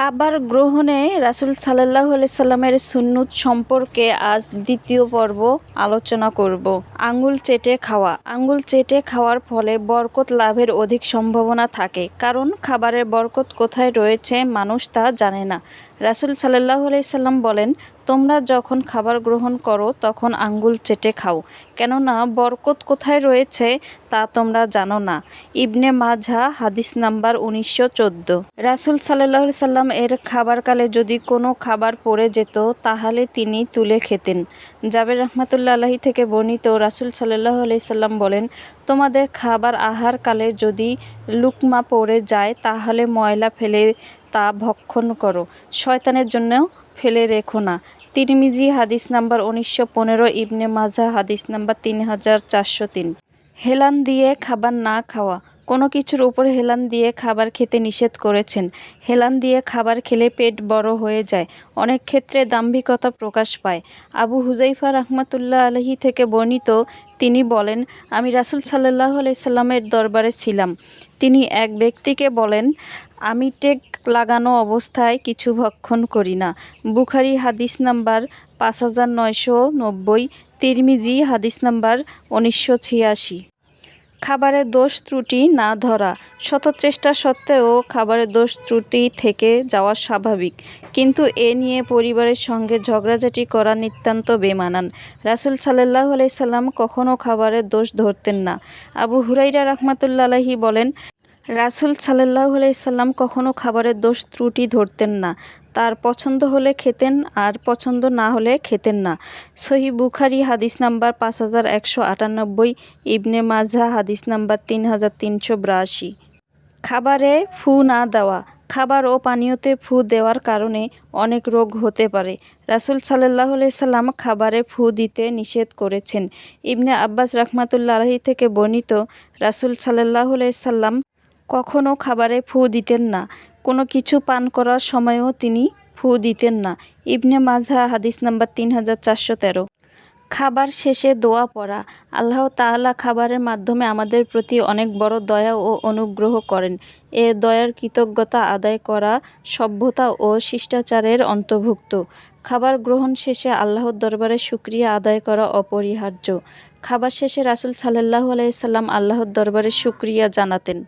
খাবার গ্রহণে রাসুল সাল্লাহ সাল্লামের সুন্নুত সম্পর্কে আজ দ্বিতীয় পর্ব আলোচনা করব। আঙ্গুল চেটে খাওয়া। আঙ্গুল চেটে খাওয়ার ফলে বরকত লাভের অধিক সম্ভাবনা থাকে। কারণ খাবারের বরকত কোথায় রয়েছে মানুষ তা জানে না। রাসূল সাল্লাহ সাল্লাম বলেন, তোমরা যখন খাবার গ্রহণ করো, তখন আঙ্গুল চেটে খাও। কেননা বরকত কোথায় রয়েছে, তা তোমরা জানো না। ইবনে মাঝা হাদিস নাম্বার উনিশশো চোদ্দ। রাসুল সাল্লাহ সাল্লাম এর খাবারকালে যদি কোনো খাবার পড়ে যেত, তাহলে তিনি তুলে খেতেন। জাবের রহমতুল্লা আলাহি থেকে বর্ণিত রাসুল সাল্লাহ সাল্লাম বলেন, তোমাদের খাবার আহারকালে যদি লুকমা পড়ে যায়, তাহলে ময়লা ফেলে তা ভক্ষণ করো। শয়তানের জন্য ফেলে রেখো না। তিরমিজি হাদিস নাম্বার উনিশশো পনেরো, ইবনে মাজা হাদিস নাম্বার তিন হাজার চারশো তিন। হেলান দিয়ে খাবার না খাওয়া। কোনো কিছুর উপর হেলান দিয়ে খাবার খেতে নিষেধ করেছেন। হেলান দিয়ে খাবার খেলে পেট বড় হয়ে যায়। অনেক ক্ষেত্রে দাম্ভিকতা প্রকাশ পায়। আবু হুজাইফা রহমতুল্লাহ আলহি থেকে বর্ণিত, তিনি বলেন, আমি রাসুল সাল্লাহ আলাইসাল্লামের দরবারে ছিলাম। তিনি এক ব্যক্তিকে বলেন, আমি টেক লাগানো অবস্থায় কিছু ভক্ষণ করি না। বুখারি হাদিস নাম্বার পাঁচ হাজার নয়শো নব্বই, তিরমিজি হাদিস নাম্বার উনিশশো ছিয়াশি। খাবারের দোষ ত্রুটি না ধরা। শত চেষ্টা সত্ত্বেও খাবারের দোষ ত্রুটি থেকে যাওয়া স্বাভাবিক। কিন্তু এ নিয়ে পরিবারের সঙ্গে ঝগড়াঝাটি করা নিতান্ত বেমানান। রাসুল সাল্লাহ আলাইসাল্লাম কখনও খাবারের দোষ ধরতেন না। আবু হুরাইরা রহমাতুল্লাহি বলেন রাসুল সাল্লাহ আলাইসাল্লাম কখনও খাবারের দোষ ত্রুটি ধরতেন না। তার পছন্দ হলে খেতেন, আর পছন্দ না হলে খেতেন না। সহি বুখারি হাদিস নাম্বার পাঁচ হাজার একশো আটানব্বই, ইবনে মাজা হাদিস নাম্বার তিন হাজার তিনশো বিরাশি। খাবারে ফু না দেওয়া, খাবার ও পানীয়তে ফু দেওয়ার কারণে অনেক রোগ হতে পারে। রাসুল সাল্লাহ সাল্লাম খাবারে ফু দিতে নিষেধ করেছেন। ইবনে আব্বাস রহমাতুল্লাহি থেকে বর্ণিত, রাসুল সাল্লাহ সাল্লাম কখনও খাবারে ফু দিতেন না। কোনো কিছু পান করার সময়ও তিনি ফু দিতেন না। ইবনে মাজা হাদিস নাম্বার তিন হাজার চারশো তেরো। খাবার শেষে দোয়া পড়া। আল্লাহ তাআলা খাবারের মাধ্যমে আমাদের প্রতি অনেক বড় দয়া ও অনুগ্রহ করেন। এ দয়ার কৃতজ্ঞতা আদায় করা সভ্যতা ও শিষ্টাচারের অন্তর্ভুক্ত। খাবার গ্রহণ শেষে আল্লাহর দরবারে শুক্রিয়া আদায় করা অপরিহার্য। খাবার শেষে রাসুল সাল্লাহ আলাইসাল্লাম আল্লাহর দরবারে শুক্রিয়া জানাতেন।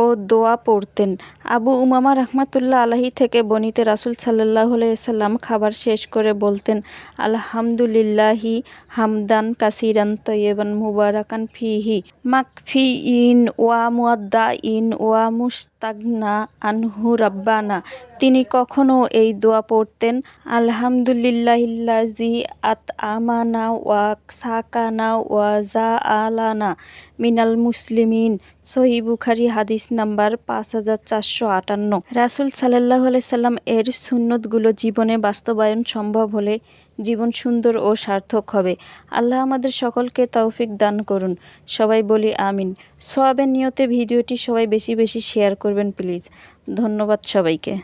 ও দোয়া পড়তেন। আবু উমামা রহমাতুল্লাহ আলাহি থেকে বনিতে রাসুল সাল্লাহ সাল্লাম খাবার শেষ করে বলতেন, আলহামদুলিল্লাহি হামদান কাসিরান তৈবান মুবারাকান ফিহি মাকফি ইন ওয়া মুয়াদ্দা ইন ওয়া মুস্তাগনা আনহু রাব্বানা তিনি কখনো এই দোয়া পড়তেন, আলহামদুলিল্লাহিল্লাজি আত আমানা ওয়া সাকানা ওয়া জা আলানা মিনাল মুসলিমিন। সহি বুখারি হাদিস নাম্বার পাঁচ হাজার চারশো আটান্ন। রাসুল সাল্লাহ সাল্লাম এর সুন্নতগুলো জীবনে বাস্তবায়ন সম্ভব হলে জীবন সুন্দর ও সার্থক হবে। আল্লাহ আমাদের সকলকে তৌফিক দান করুন। সবাই বলি আমিন। সোয়াবের নিয়তে ভিডিওটি সবাই বেশি বেশি শেয়ার করবেন প্লিজ। ধন্যবাদ সবাইকে।